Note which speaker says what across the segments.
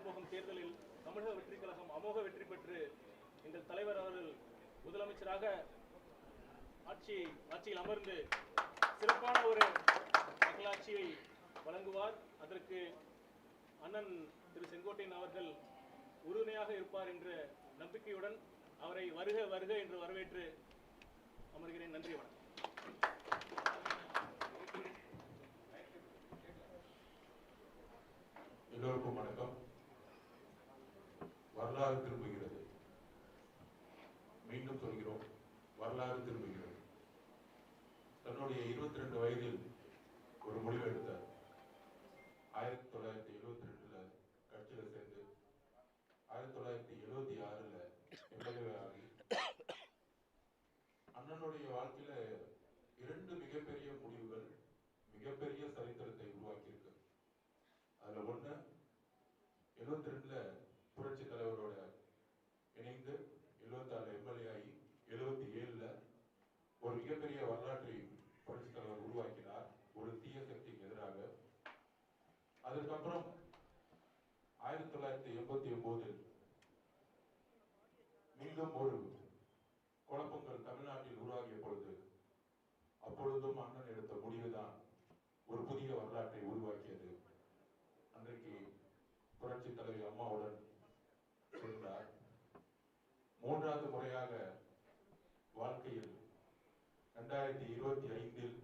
Speaker 1: வரப்போகும் தேர்தலில் தமிழக வெற்றி கழகம் அமோக வெற்றி பெற்று எங்கள் தலைவர் அவர்கள் முதலமைச்சராக ஆட்சி ஆட்சியில் அமர்ந்து சிறப்பான ஒரு மக்களாட்சியை வழங்குவார். அதற்கு அண்ணன் திரு செங்கோட்டையன் அவர்கள் உறுதுணையாக இருப்பார் என்ற நம்பிக்கையுடன் அவரை வருக வருக என்று வரவேற்று அமர்கிறேன். நன்றி வணக்கம்.
Speaker 2: எல்லோருக்கும் வணக்கம். வரலாறு திரும்புகிறது. மீண்டும் சொல்கிறோம் வரலாறு திரும்புகிறது. தன்னுடைய இருபத்தி ரெண்டு வயதில் ஒரு முடிவு எடுத்த ஆயிரத்தி தொள்ளாயிரத்தி எழுபத்தி ரெண்டுல கட்சியில சேர்ந்து ஆயிரத்தி தொள்ளாயிரத்தி எழுபத்தி ஆறுல எம்எல்ஏ ஆகி அண்ணனுடைய வாழ்க்கையில இரண்டு மிகப்பெரிய முடிவுகள் மிகப்பெரிய சரித்திரத்தை உருவாக்கியிருக்கு அதுல ஒண்ணு எழுபத்தி ரெண்டுல புரட்சி தலைவரோட இணைந்து எழுபத்தி ஆறுல எம்எல்ஏ ஆகி எழுபத்தி ஏழுல ஒரு மிகப்பெரிய வரலாற்றை புரட்சி தலைவர் உருவாக்கினார் ஒரு தீய சக்திக்கு எதிராக அதற்கப்புறம் ஆயிரத்தி தொள்ளாயிரத்தி எண்பத்தி ஒன்பதில் மீண்டும் ஒரு குழப்பங்கள் தமிழ்நாட்டில் உருவாகிய பொழுது அப்பொழுதும் அண்ணன் எடுத்த முடிவுதான் ஒரு புதிய வரலாற்றை உருவாக்கியது அன்றைக்கு புரட்சி அம்மாவுடன் சேர்ந்தார். மூன்றாவது முறையாக வாழ்க்கையில் இரண்டாயிரத்தி இருபத்தி ஐந்தில்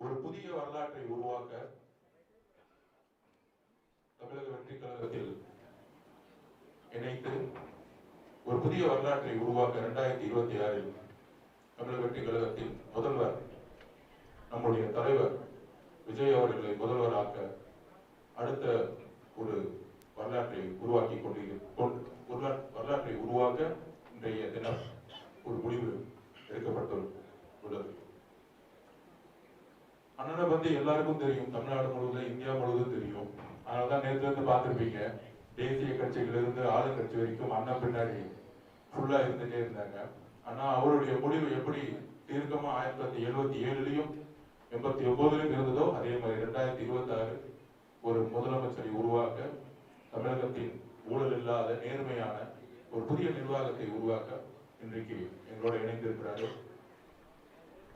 Speaker 2: ஒரு புதிய வரலாற்றை உருவாக்க தமிழக வெற்றி கழகத்தில் இணைத்து ஒரு புதிய வரலாற்றை உருவாக்க இரண்டாயிரத்தி இருபத்தி ஆறில் தமிழக வெற்றி கழகத்தில் முதல்வர் நம்முடைய தலைவர் விஜய் அவர்களை முதல்வராக்க அடுத்த ஒரு வரலாற்றை உருவாக்கி கொண்டு வரலாற்றை உருவாக்க இன்றைய தினம் ஒரு முடிவு எடுக்கப்பட்டுள்ளது. அண்ணனை பத்தி எல்லாருக்கும் தெரியும். தமிழ்நாடு முழுவதும் இந்தியா முழுவதும் தெரியும். அதனாலதான் நேற்று இருந்து பார்த்திருப்பீங்க. தேசிய கட்சிகள் இருந்து ஆளுங்கட்சி வரைக்கும் அண்ணன் பின்னாடி ஃபுல்லா இருந்துட்டே இருந்தாங்க. ஆனா அவருடைய முடிவு எப்படி தீர்க்கமா ஆயிரத்தி தொள்ளாயிரத்தி எழுபத்தி ஏழுலயும் எண்பத்தி ஒன்பதுலயும் இருந்ததோ அதே மாதிரி இரண்டாயிரத்தி இருபத்தி ஆறு ஒரு முதலமைச்சரை உருவாக்க தமிழகத்தின் ஊழல் இல்லாத நேர்மையான ஒரு புதிய நிர்வாகத்தை உருவாக்க இன்றைக்கு எங்களோட இணைந்திருக்கிறார்கள்.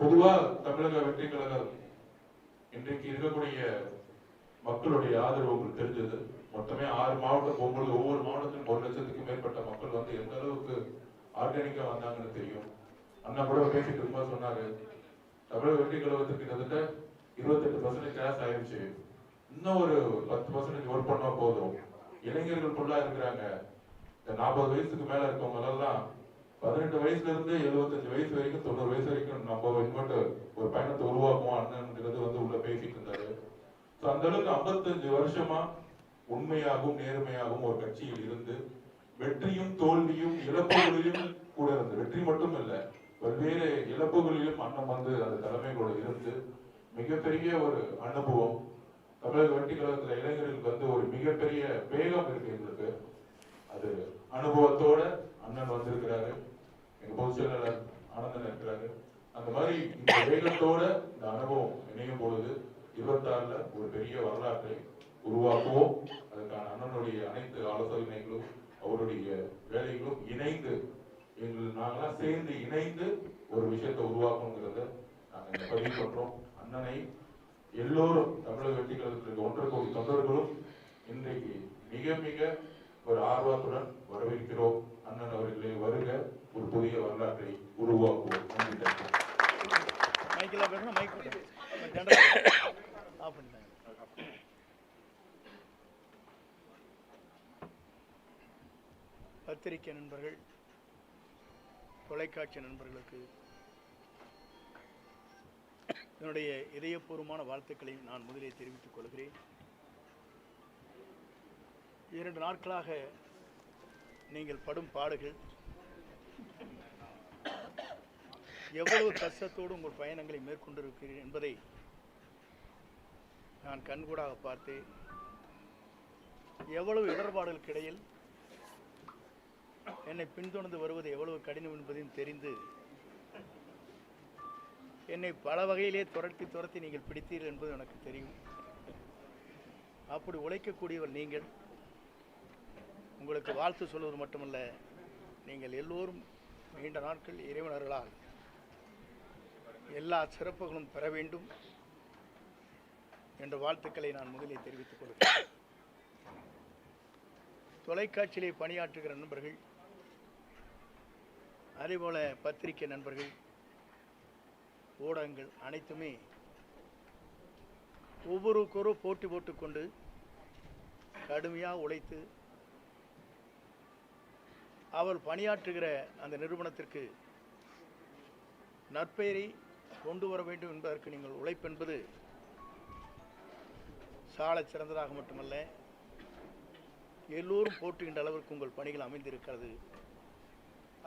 Speaker 2: பொதுவா தமிழக வெற்றி கழகம் இன்றைக்கு இருக்கக்கூடிய மக்களுடைய ஆதரவு உங்களுக்கு தெரிஞ்சது. மொத்தமே ஆறு மாவட்டம் போகும்போது ஒவ்வொரு மாவட்டத்திலும் ஒரு லட்சத்துக்கும் மேற்பட்ட மக்கள் வந்து எந்த அளவுக்கு ஆர்கானிக்கா வந்தாங்கன்னு தெரியும். அண்ணா கூட பேசிட்டு இருக்கும்போது சொன்னாரு தமிழக வெற்றி கழகத்துக்கு கிட்டத்தட்ட இருபத்தெட்டு பர்சன்டேஜ் கேஸ் ஆயிடுச்சு இன்னும் ஒரு பத்து பர்சன்டேஜ் ஒர்க் பண்ணா போதும். இளைஞர்கள் ஃபுல்லா இருக்கிறாங்க. இந்த நாற்பது வயசுக்கு மேல இருக்கவங்க எல்லாம் பதினெட்டு வயசுல இருந்து எழுபத்தஞ்சு வயசு வரைக்கும் தொண்ணூறு வயசு வரைக்கும் நம்ம இன்வெர்ட் ஒரு பயணத்தை உருவாக்குவோம் அண்ணன்ங்கிறது வந்து உள்ள பேசிட்டு இருந்தாரு. ஸோ அந்த அளவுக்கு ஐம்பத்தஞ்சு வருஷமா உண்மையாகவும் நேர்மையாகவும் ஒரு கட்சியில் இருந்து வெற்றியும் தோல்வியும் இழப்புகளிலும் கூட இருந்து வெற்றி மட்டும் இல்ல பல்வேறு இழப்புகளிலும் அண்ணன் வந்து அந்த தலைமை கூட இருந்து மிகப்பெரிய ஒரு அனுபவம் தமிழக வெற்றி கழகத்துல இளைஞர்களுக்கு வந்து ஒரு மிகப்பெரிய வேகம் இருக்கு எங்களுக்கு. அது அனுபவத்தோட அண்ணன் வந்திருக்கிறாரு. எங்க பொதுச் செயலாளர் ஆனந்தன் இருக்கிறாரு. அந்த மாதிரி இந்த வேகத்தோட இந்த அனுபவம் இணையும் பொழுது இருபத்தாறுல ஒரு பெரிய வரலாற்றை உருவாக்குவோம். அதுக்கான அண்ணனுடைய அனைத்து ஆலோசனைகளும் அவருடைய வேலைகளும் இணைந்து எங்கள் நாங்களாம் சேர்ந்து இணைந்து ஒரு விஷயத்தை உருவாக்கணுங்கிறத நாங்கள் பதிவு பண்றோம். அண்ணனை எல்லோரும் தமிழக வெற்றி கழகத்தில் இருக்க ஒன்றரை கோடி தொண்டர்களும் இன்றைக்கு மிக மிக ஒரு ஆர்வத்துடன் வரவேற்கிறோம். அண்ணன் அவர்களே வருக. ஒரு புதிய வரலாற்றை உருவாக்குவோம். நன்றி
Speaker 3: பத்திரிகை நண்பர்கள் தொலைக்காட்சி நண்பர்களுக்கு என்னுடைய இதயபூர்வமான வாழ்த்துக்களை நான் முதலில் தெரிவித்துக் கொள்கிறேன். இரண்டு நாட்களாக நீங்கள் படும் பாடுகள் எவ்வளவு கஷ்டத்தோடு உங்கள் பயணங்களை மேற்கொண்டிருக்கிறீர்கள் என்பதை நான் கண்கூடாக பார்த்தேன் எவ்வளவு இடர்பாடுகளுக்கு இடையில் என்னை பின்தொடர்ந்து வருவது எவ்வளவு கடினம் என்பதையும் தெரிந்து என்னை பல வகையிலே துரத்தி துரத்தி நீங்கள் பிடித்தீர்கள் என்பது எனக்கு தெரியும். அப்படி உழைக்கக்கூடியவர் நீங்கள். உங்களுக்கு வாழ்த்து சொல்வது மட்டுமல்ல நீங்கள் எல்லோரும் நீண்ட நாட்கள் இறைவனர்களால் எல்லா சிறப்புகளும் பெற வேண்டும் என்ற வாழ்த்துக்களை நான் முதலில் தெரிவித்துக் கொள்கிறேன். தொலைக்காட்சியிலே பணியாற்றுகிற நண்பர்கள் அதேபோல பத்திரிகை நண்பர்கள் ஊடகங்கள் அனைத்துமே ஒவ்வொருக்கொரு போட்டி போட்டுக்கொண்டு கடுமையாக உழைத்து அவள் பணியாற்றுகிற அந்த நிறுவனத்திற்கு நற்பெயரை கொண்டு வர வேண்டும் என்பதற்கு நீங்கள் உழைப்பென்பது சாலை சிறந்ததாக மட்டுமல்ல எல்லோரும் போற்றுகின்ற அளவிற்கு உங்கள் பணிகள் அமைந்திருக்கிறது.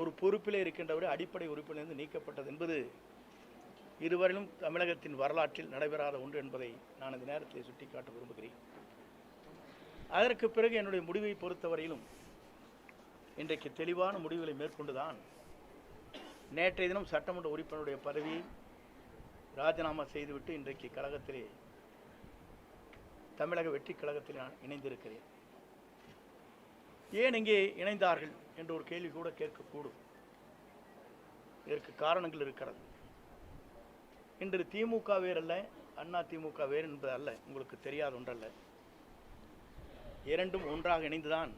Speaker 3: ஒரு பொறுப்பிலே இருக்கின்றவர் அடிப்படை உறுப்பிலிருந்து நீக்கப்பட்டது என்பது இதுவரையிலும் தமிழகத்தின் வரலாற்றில் நடைபெறாத ஒன்று என்பதை நான் இந்த நேரத்தில் சுட்டிக்காட்ட விரும்புகிறேன். அதற்கு பிறகு என்னுடைய முடிவை பொறுத்தவரையிலும் இன்றைக்கு தெளிவான முடிவுகளை மேற்கொண்டுதான் நேற்றைய தினம் சட்டமன்ற உறுப்பினருடைய பதவியை ராஜினாமா செய்துவிட்டு இன்றைக்கு கழகத்திலே தமிழக வெற்றி கழகத்தில் நான் இணைந்திருக்கிறேன். ஏன் இங்கே இணைந்தார்கள் என்ற ஒரு கேள்வி கூட கேட்கக்கூடும். இதற்கு காரணங்கள் இருக்கிறது. இன்று திமுக வேறல்ல அண்ணா திமுக வேறு என்பது அல்ல உங்களுக்கு தெரியாத ஒன்றல்ல. இரண்டும் ஒன்றாக இணைந்துதான்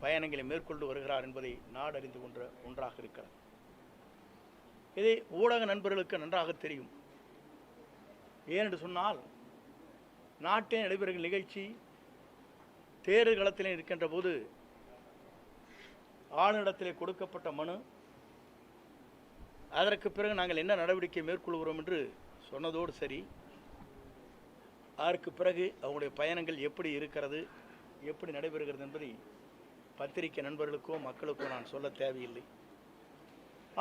Speaker 3: பயணங்களை மேற்கொண்டு வருகிறார் என்பதை நாடறிந்து கொன்ற ஒன்றாக இருக்கிறது. இதை ஊடக நண்பர்களுக்கு நன்றாக தெரியும். ஏனென்று சொன்னால் நாட்டில் நடைபெறுகிற நிகழ்ச்சி தேர்தல் களத்தில் இருக்கின்ற போது ஆளுநரிடத்திலே கொடுக்கப்பட்ட மனு அதற்கு பிறகு நாங்கள் என்ன நடவடிக்கை மேற்கொள்கிறோம் என்று சொன்னதோடு சரி. அதற்கு பிறகு அவங்களுடைய பயணங்கள் எப்படி இருக்கிறது எப்படி நடைபெறுகிறது என்பதை பத்திரிகை நண்பர்களுக்கோ மக்களுக்கோ நான் சொல்ல தேவையில்லை.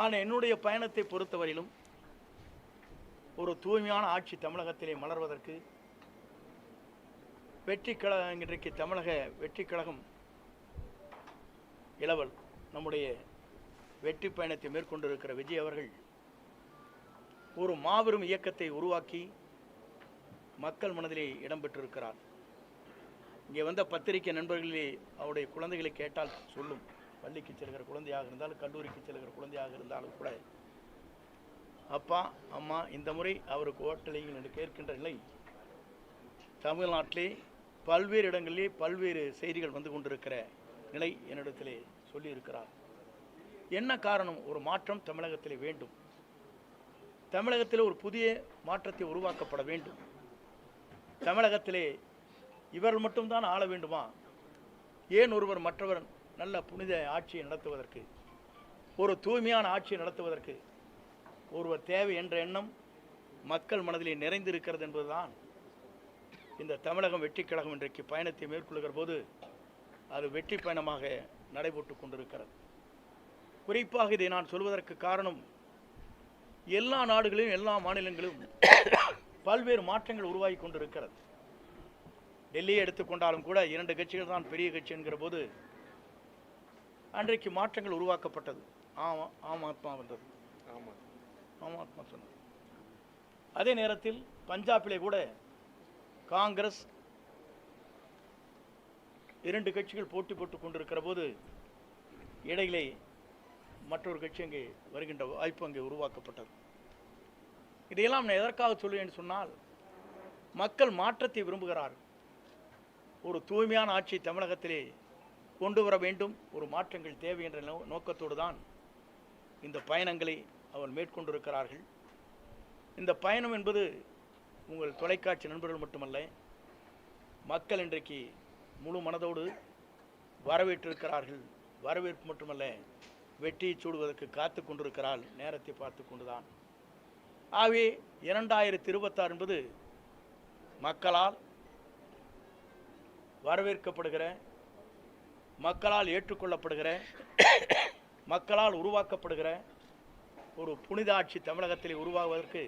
Speaker 3: ஆனால் என்னுடைய பயணத்தை பொறுத்தவரையிலும் ஒரு தூய்மையான ஆட்சி தமிழகத்திலே மலர்வதற்கு வெற்றி கழகம் இன்றைக்கு தமிழக வெற்றி கழகம் இளவல் நம்முடைய வெற்றி பயணத்தை மேற்கொண்டிருக்கிற விஜய் அவர்கள் ஒரு மாபெரும் இயக்கத்தை உருவாக்கி மக்கள் மனதிலே இடம்பெற்றிருக்கிறார் இங்கே வந்த பத்திரிகை நண்பர்களே அவருடைய குழந்தைகளை கேட்டால் சொல்லும். பள்ளிக்கு செல்கிற குழந்தையாக இருந்தாலும் கல்லூரிக்கு செல்கிற குழந்தையாக இருந்தாலும் கூட அப்பா அம்மா இந்த முறை அவருக்கு ஓட்டலையும் என்று கேட்கின்ற நிலை தமிழ்நாட்டிலே பல்வேறு இடங்களிலே பல்வேறு செய்திகள் வந்து கொண்டிருக்கிற நிலை என்னிடத்திலே சொல்லியிருக்கிறார். என்ன காரணம்? ஒரு மாற்றம் தமிழகத்திலே வேண்டும். தமிழகத்தில் ஒரு புதிய மாற்றத்தை உருவாக்கப்பட வேண்டும். தமிழகத்திலே இவர்கள் மட்டும்தான் ஆள வேண்டுமா? ஏன் ஒருவர் மற்றவர் நல்ல புனித ஆட்சியை நடத்துவதற்கு ஒரு தூய்மையான ஆட்சியை நடத்துவதற்கு ஒருவர் தேவை என்ற எண்ணம் மக்கள் மனதிலே நிறைந்திருக்கிறது என்பதுதான் இந்த தமிழகம் வெற்றி கழகம் இன்றைக்கு பயணத்தை மேற்கொள்கிற போது அது வெற்றி பயணமாக நடைபெற்று கொண்டிருக்கிறது. குறிப்பாக இதை நான் சொல்வதற்கு காரணம் எல்லா நாடுகளிலும் எல்லா மாநிலங்களிலும் பல்வேறு மாற்றங்கள் உருவாகி கொண்டிருக்கிறது. டெல்லியை எடுத்துக்கொண்டாலும் கூட இரண்டு கட்சிகள் தான் பெரிய கட்சி என்கிற போது அன்றைக்கு மாற்றங்கள் உருவாக்கப்பட்டது. ஆமா ஆம் ஆத்மா வந்தது.
Speaker 1: ஆமாம்.
Speaker 3: ஆம் ஆத்மா சொன்னது. அதே நேரத்தில் பஞ்சாபிலே கூட காங்கிரஸ் இரண்டு கட்சிகள் போட்டி போட்டு கொண்டிருக்கிற போது இடையிலே மற்றொரு கட்சி அங்கே வருகின்ற வாய்ப்பு அங்கே உருவாக்கப்பட்டது. இதையெல்லாம் நான் எதற்காக சொல்லுவேன் சொன்னால் மக்கள் மாற்றத்தை விரும்புகிறார்கள். ஒரு தூய்மையான ஆட்சி தமிழகத்திலே கொண்டு வர வேண்டும். ஒரு மாற்றங்கள் தேவை என்ற நோ- நோக்கத்தோடு தான் இந்த பயணங்களை அவர் மேற்கொண்டிருக்கிறார்கள். இந்த பயணம் என்பது உங்கள் தொலைக்காட்சி நண்பர்கள் மட்டுமல்ல மக்கள் இன்றைக்கு முழு மனதோடு வரவேற்றிருக்கிறார்கள். வரவேற்பு மட்டுமல்ல வெற்றியை சூடுவதற்கு காத்து கொண்டிருக்கிறாள் நேரத்தை பார்த்து கொண்டுதான். ஆகவே இரண்டாயிரத்தி இருபத்தாறு என்பது மக்களால் வரவேற்கப்படுகிற மக்களால் ஏற்றுக்கொள்ளப்படுகிற மக்களால் உருவாக்கப்படுகிற ஒரு புனித ஆட்சி தமிழகத்தில் உருவாகுவதற்கு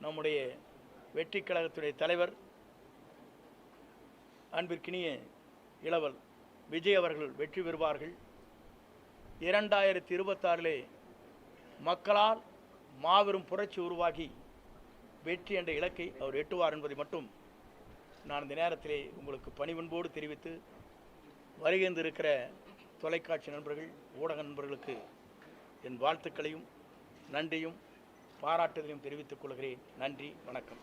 Speaker 3: நம்முடைய வெற்றி கழகத்துடைய தலைவர் அன்பிற்கினிய இளவல் விஜய் அவர்கள் வெற்றி பெறுவார்கள். இரண்டாயிரத்தி இருபத்தாறிலே மக்களால் மாபெரும் புரட்சி உருவாகி வெற்றி என்ற இலக்கை அவர் எட்டுவார் என்பதை மட்டும் நான் இந்த நேரத்திலே உங்களுக்கு பணிவன்போடு தெரிவித்து வருகின்றிருக்கிற தொலைக்காட்சி நண்பர்கள் ஊடக நண்பர்களுக்கு என் வாழ்த்துக்களையும் நன்றியும் பாராட்டுதலையும் தெரிவித்துக் கொள்கிறேன். நன்றி வணக்கம்.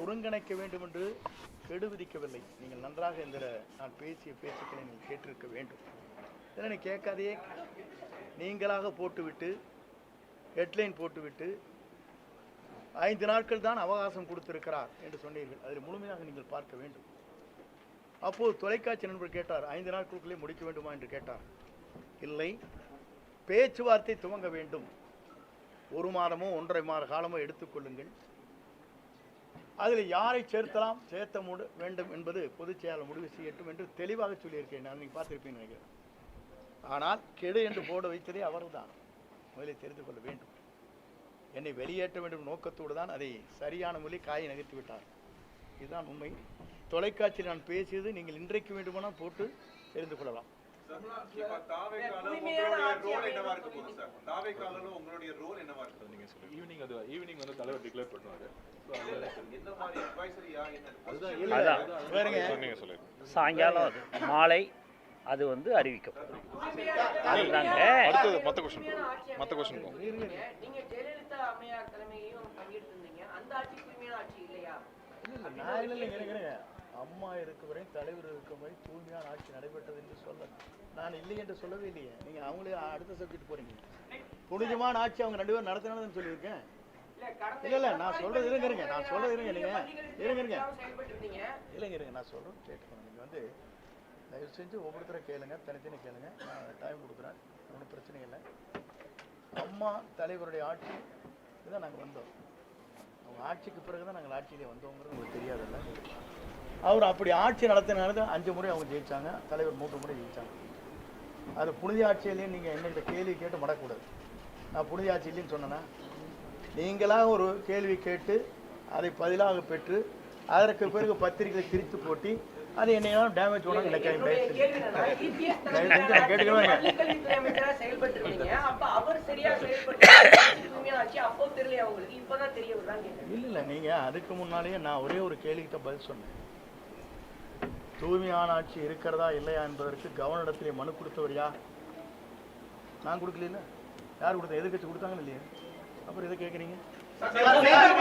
Speaker 3: ஒருங்கிணைக்க வேண்டும் என்று கெடு விதிக்கவில்லை. நீங்கள் நன்றாக இந்த நான் பேசிய பேச்சுக்களை நீங்கள் கேட்டிருக்க வேண்டும். இதனை கேட்காதையே கேட்காதே. நீங்களாக போட்டுவிட்டு ஹெட்லைன் போட்டுவிட்டு ஐந்து நாட்கள் தான் அவகாசம் கொடுத்திருக்கிறார் என்று சொன்னீர்கள். அதில் முழுமையாக நீங்கள் பார்க்க வேண்டும். அப்போது தொலைக்காட்சி நண்பர் கேட்டார் ஐந்து நாட்களுக்குள்ளே முடிக்க வேண்டுமா? என்று கேட்டார். இல்லை. பேச்சுவார்த்தை துவங்க வேண்டும். ஒரு மாதமோ ஒன்றரை மாத காலமோ எடுத்துக்கொள்ளுங்கள் அதில் யாரை சேர்த்தலாம் சேர்த்த முடி வேண்டும் என்பது பொதுச் செயலாளர் முடிவு செய்யட்டும் என்று தெளிவாக சொல்லியிருக்கேன் நான் நீங்கள் பார்த்திருப்பேன்னு நினைக்கிறேன். ஆனால் கெடு என்று போட வைத்ததே அவர்தான். முதலில் தெரிந்து கொள்ள வேண்டும். என்னை வெளியேற்ற வேண்டும் நோக்கத்தோடு தான் அதை சரியான மொழி காயை நகர்த்தி விட்டார். இதுதான் உண்மை. தொலைக்காட்சியில் நான் பேசியது நீங்கள் இன்றைக்கு வேண்டுமானால் போட்டு தெரிந்து கொள்ளலாம்.
Speaker 2: ஈவினிங் அது ஈவினிங் வந்து தலைவர் டிக்ளேர் பண்ணுவாரு.
Speaker 4: என்ன மாதிரி அட்வைசரியா என்ன
Speaker 2: அதுதான்
Speaker 5: அதான்.
Speaker 3: வேறுங்க
Speaker 2: நீங்க சொல்லுங்க.
Speaker 5: சாயங்காலம் அது மாலை அது வந்து அறிவிக்கப்படும் அதுதாங்க.
Speaker 2: அடுத்தது மத்த கொஸ்டின் மத்த கொஸ்டின் போகும்.
Speaker 6: நீங்க ஜெயலலிதா அம்மையார் தலைமையிலும் பங்கெடுத்திருந்தீங்க. அந்த ஆட்சி தூய்மையான ஆட்சி இல்லையா?
Speaker 3: இல்லை, நான் இல்லை இல்லைங்க, இருங்க, இருங்க. அம்மா இருக்கும் வரை தலைவர் இருக்கும் வரை தூய்மையான ஆட்சி நடைபெற்றது என்று சொல்ல நான் இல்லை என்று சொல்லவே இல்லையே. நீங்க அவங்களே அடுத்த சப்ஜெக்ட் போறீங்க. புனிதமான ஆட்சி அவங்க ரெண்டு பேரும் நடத்தினாலும் சொல்லியிருக்கேன்.
Speaker 6: இல்ல
Speaker 3: இல்ல நான் சொல்றது இருங்க இருங்க நான் சொல்றது இருங்க நீங்க இருங்க இருங்க இல்லைங்க இருங்க நான் சொல்றது கேட்டுக்கணும் நீங்க வந்து தயவு செஞ்சு ஒவ்வொருத்தரை கேளுங்க தனித்தனி கேளுங்க. நான் டைம் கொடுக்குறேன். ஒன்றும் பிரச்சனை இல்லை. அம்மா தலைவருடைய ஆட்சி இதுதான் நாங்கள் வந்தோம். அவங்க ஆட்சிக்கு பிறகு தான் நாங்கள் ஆட்சியிலே வந்தோங்கிறது உங்களுக்கு தெரியாதுல்ல. அவர் அப்படி ஆட்சி நடத்தினால தான் அஞ்சு முறை அவங்க ஜெயிச்சாங்க தலைவர் மூன்று முறை ஜெயிச்சாங்க. அது புனித ஆட்சியிலேயே நீங்கள் என்ன கேள்வி கேட்டு மடக்கூடாது. நான் புனித ஆட்சி இல்லைன்னு சொன்னேன்னா நீங்களாக ஒரு கேள்வி கேட்டு அதை பதிலாக பெற்று அதற்கு பிறகு பத்திரிகை திரித்து போட்டி அது என்னையெல்லாம் டேமேஜ் பண்ணணும்
Speaker 6: கேட்கிறேன்
Speaker 3: இல்லை இல்லை நீங்கள் அதுக்கு முன்னாலேயே நான் ஒரே ஒரு கேள்விக்கிட்ட பதில் சொன்னேன். தூய்மையான ஆட்சி இருக்கிறதா இல்லையா என்பதற்கு கவர்னரிடத்திலே மனு கொடுத்தவர் யார்? நான் கொடுக்கல யார் கொடுத்தா? எதிர்க்கட்சி கொடுத்தாங்கன்னு இல்லையா? அப்புறம் எதை கேட்குறீங்க?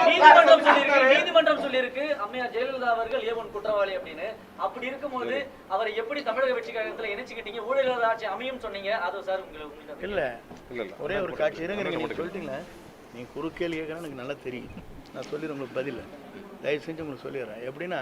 Speaker 7: நீதிமன்றம் சொல்லியிருக்கு அம்மையார் ஜெயலலிதா அவர்கள் ஏவன் குற்றவாளி அப்படின்னு. அப்படி இருக்கும்போது அவரை எப்படி தமிழக வெற்றி கழகத்துல இணைச்சுக்கிட்டீங்க? ஊழல் ஆட்சி அமையும் சொன்னீங்க. அது சார் உங்களுக்கு
Speaker 3: இல்லை.
Speaker 2: இல்ல இல்ல.
Speaker 3: ஒரே ஒரு காட்சி. இருங்க நீங்கள் சொல்லிட்டீங்களே நீங்கள் குறுக்கேள்வி கேட்கணும் எனக்கு நல்லா தெரியும். நான் சொல்லிடுறேன் உங்களுக்கு பதில். தயவு செஞ்சு உங்களுக்கு சொல்லிடுறேன். எப்படின்னா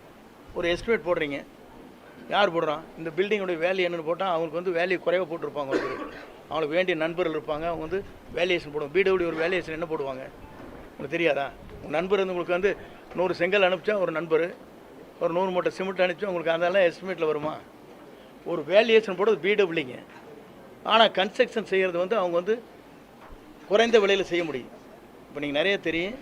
Speaker 3: ஒரு எஸ்டிமேட் போடுறீங்க. யார் போடுறான் இந்த பில்டிங்கோட வேல்யூ என்னென்னு போட்டால் அவங்களுக்கு வந்து வேல்யூ குறைவாக போட்டிருப்பாங்க ஒரு அவங்களுக்கு வேண்டிய நண்பர்கள் இருப்பாங்க. அவங்க வந்து வேல்யூஷன் போடுவாங்க. பிடபிள்யூ ஒரு வேல்யூஷன் என்ன போடுவாங்க? உங்களுக்கு தெரியாதா? உங்கள் நண்பர் வந்து உங்களுக்கு வந்து நூறு செங்கல் அனுப்பிச்சா ஒரு நண்பர். ஒரு நூறு மூட்டை சிமெண்ட் அனுப்பிச்சா உங்களுக்கு அதெல்லாம் எஸ்டிமேட்டில் வருமா? ஒரு வேல்யூஷன் போடுறது பிடபிள்யூங்க ஆனால் கன்ஸ்ட்ரக்ஷன் செய்கிறது வந்து அவங்க வந்து குறைந்த விலையில் செய்ய முடியும். இப்போ நீங்கள் நிறைய தெரியும்.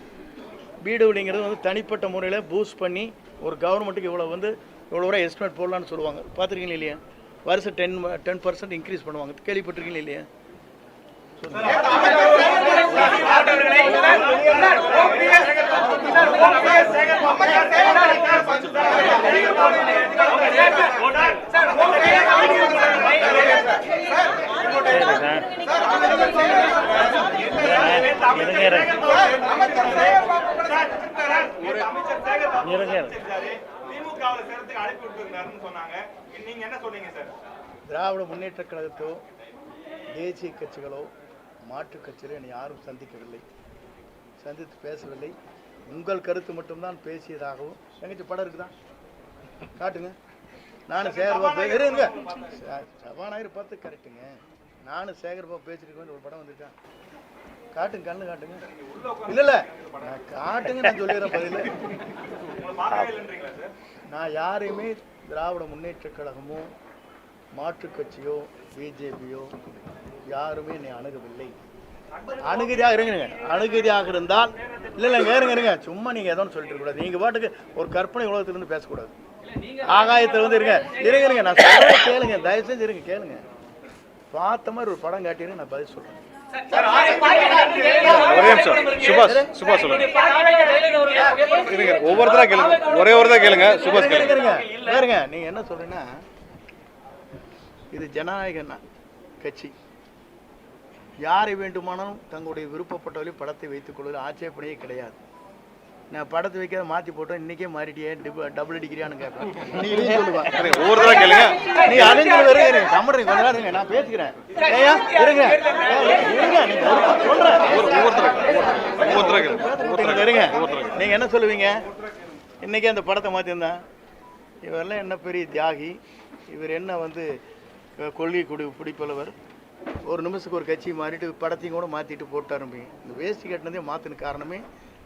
Speaker 3: பிடபிள்யூங்கிறது வந்து தனிப்பட்ட முறையில் பூஸ்ட் பண்ணி ஒரு கவர்மெண்ட்டுக்கு இவ்வளோ வந்து இவ்வளோ வரை எஸ்டிமேட் போடலான்னு சொல்லுவாங்க பார்த்துருக்கீங்களா இல்லையா வருஷம் டென் டென் பர்சன்ட் இன்க்ரீஸ் பண்ணுவாங்க கேள்விப்பட்டிருக்கீங்களா இல்லையா
Speaker 5: இருங்க, இருங்க.
Speaker 8: செஞ்சாரு திமுகவுல சேர்த்துக்கு அழைப்பு விட்டுருந்தாருன்னு சொன்னாங்க நீங்க என்ன சொன்னீங்க சார்
Speaker 3: திராவிட முன்னேற்ற கழகத்தோ தேசிய கட்சிகளோ மாற்றுக் கட்சிகளோ என்னை யாரும் சந்திக்கவில்லை. சந்தித்து பேசவில்லை. உங்கள் கருத்து மட்டும்தான் பேசியதாகவும் எங்கச்சி படம் இருக்குதா? காட்டுங்க. நானும் சேகர்பாபு இருங்க. ச- சபாநாயகர் பார்த்து கரெக்டுங்க நானும் சேகர்பாபு பேசியிருக்கேன் ஒரு படம் வந்திருக்கா? காட்டுங்க கண்ணு காட்டுங்க. இல்ல இல்ல நான் காட்டுங்க நான் சொல்லிடுறேன் பதில். நான் யாரையுமே திராவிட முன்னேற்றக் கழகமோ மாற்றுக் கட்சியோ பிஜேபியோ யாருமே என்னை அணுகவில்லை. அணுகதியாக இருங்க அணுகதியாக இருந்தால் இல்லை இல்லைங்க இருங்க இருங்க. சும்மா நீங்கள் எதோ சொல்லிட்டு இருக்கக்கூடாது நீங்கள் பாட்டுக்கு ஒரு கற்பனை உலகத்திலிருந்து பேசக்கூடாது. ஆகாயத்தில் வந்து இருங்க. இருங்க இருங்க. நான் சொல்றதை கேளுங்க. தயவு செஞ்சு இருங்க கேளுங்க. பார்த்த மாதிரி ஒரு படம் காட்டிடுங்க நான் பதில் சொல்கிறேன்
Speaker 7: ஒரே நிமிஷம். சுபாஷ் சுபாஷ்
Speaker 3: இருங்க
Speaker 7: ஒவ்வொருத்தரா கேளுங்க. ஒரே ஒரு தான் கேளுங்க. சுபாஷ்
Speaker 3: இருங்க பாருங்க நீங்க என்ன சொல்றீங்கன்னா இது ஜனநாயக கட்சி. யாரை வேண்டுமானாலும் தங்களுடைய விருப்பப்பட்டவரை படத்தை வைத்துக் கொள்வதில் ஆட்சேபனையே கிடையாது. நான் படத்தை வைக்காத மாத்தி போட்டோம் இன்னைக்கே மாறிட்டியே டிப- டபுள் அடிக்கிறியான்னு கேட்பேன். நீ
Speaker 7: ஒவ்வொருத்தரா கேளுங்க.
Speaker 3: நீ அலைஞ்சு வருங்க கம்மறீங்க கொஞ்ச நேரம் இருங்க நான் பேசிக்கிறேன். ஏய்யா, இருங்க. இருங்க நீங்க சொல்றேன்.
Speaker 7: ஒவ்வொருத்தரா ஒவ்வொருத்தரா கேளுங்க
Speaker 3: ஒருத்தர் இருங்க. நீங்க என்ன சொல்லுவீங்க? இன்னைக்கு அந்த படத்தை மாத்திருந்தேன். இவரெல்லாம் என்ன பெரிய தியாகி. இவர் என்ன வந்து கொள்கை குடி பிடிப்பளவர். ஒரு நிமிஷத்துக்கு ஒரு கட்சி மாறிட்டு படத்தையும் கூட மாற்றிட்டு போட்டாரும்பி இந்த வேஷ்டி கட்டினதே மாற்றின காரணமே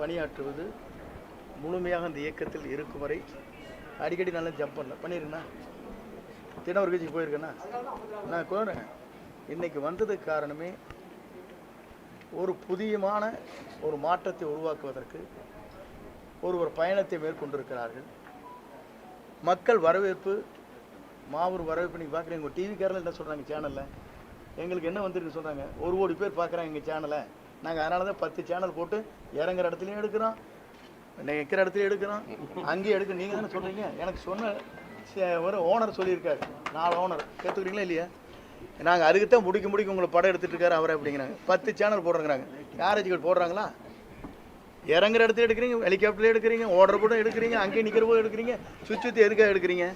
Speaker 3: பணியாற்றுவது முழுமையாக அந்த இயக்கத்தில் இருக்கும் வரை அடிக்கடி நல்லா ஜம்ப் பண்ணல பண்ணிருக்கேண்ணா தினம் ஒரு கட்சிக்கு போயிருக்கேண்ணா. நான் சொல்கிறேன் இன்னைக்கு வந்ததுக்கு காரணமே ஒரு புதியமான ஒரு மாற்றத்தை உருவாக்குவதற்கு ஒரு ஒரு பயணத்தை மேற்கொண்டிருக்கிறார்கள். மக்கள் வரவேற்பு மாபெரும் வரவேற்பு நீங்கள் பார்க்குறீங்க. உங்கள் டிவிக்காரில் என்ன சொல்கிறாங்க சேனலில் எங்களுக்கு என்ன வந்திருக்கு சொல்கிறாங்க ஒரு கோடி பேர் பார்க்குறாங்க எங்கள் சேனலை நாங்கள் அதனால தான் பத்து சேனல் போட்டு இறங்குற இடத்துலையும் எடுக்கிறோம். நிற்கிற இடத்துலையும் எடுக்கிறோம். அங்கேயும் எடுக்க நீங்கள் தானே சொல்கிறீங்க எனக்கு சொன்ன ஒரு ஓனர் சொல்லியிருக்காரு. நாலு ஓனர் கேட்டுக்கிறீங்களா இல்லையா? நாங்கள் அதுக்குத்தான் முடிக்க முடிக்க உங்களை படம் எடுத்துகிட்டு இருக்காரு அவரை அப்படிங்கிறாங்க. பத்து சேனல் போடுறாங்கிறாங்க. யாராச்சும் போடுறாங்களா? இறங்குற இடத்துல எடுக்கிறீங்க ஹெலிகாப்டர்ல எடுக்கிறீங்க ஓடுற கூட எடுக்கிறீங்க அங்கேயே நிற்கிற போது எடுக்கிறீங்க சுற்றி சுற்றி எதுக்காக எடுக்கிறீங்க?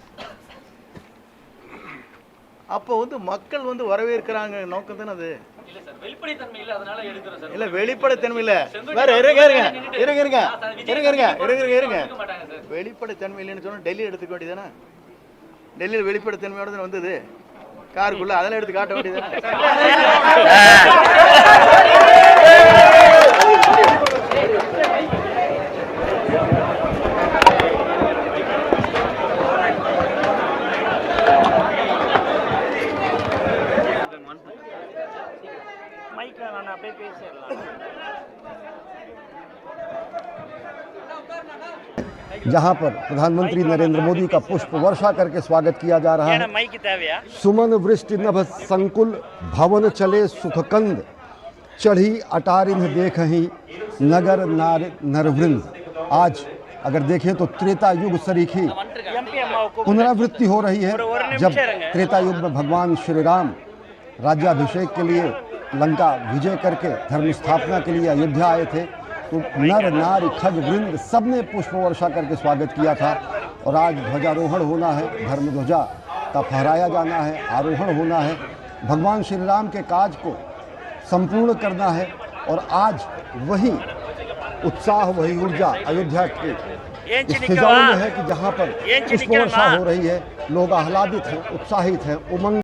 Speaker 3: அப்போ வந்து மக்கள் வந்து வரவேற்கிறாங்க நோக்கம் தானே அது
Speaker 7: இல்ல வெளிப்படைத்தன்மை இல்ல
Speaker 3: வேற இருங்க இருங்க இருங்க இருங்க இருங்க இருங்க இருங்க இருங்க வெளிப்படைத்தன்மை இல்லைன்னு சொன்னா டெல்லி எடுத்துக்க வேண்டியதானே டெல்லியில் வெளிப்படைத்தன்மையோட தானே வந்தது காருக்குள்ள அதெல்லாம் எடுத்து காட்ட வேண்டியதானே
Speaker 9: जहाँ पर प्रधानमंत्री नरेंद्र मोदी का पुष्प वर्षा करके स्वागत किया जा रहा है। सुमन वृष्टि नभ संकुल, भवन चले सुखकंद, चढ़ी अटारिन देख ही नगर नार नरवृंद। आज अगर देखें तो त्रेता युग सरीखी। पुनरावृत्ति हो रही है जब त्रेता युग में भगवान श्री राम राज्याभिषेक के लिए लंका विजय करके धर्म स्थापना के लिए अयोध्या आए थे। नर नारी खग वृंद सबने पुष्प वर्षा करके स्वागत किया था। और आज ध्वजारोहण होना है धर्म ध्वजा का फहराया जाना है आरोहण होना है। भगवान श्री राम के काज को संपूर्ण करना है और आज वही उत्साह वही ऊर्जा अयोध्या के फिजाओं में है कि जहाँ पर पुष्प वर्षा हो रही है। लोग आह्लादित हैं उत्साहित हैं उमंग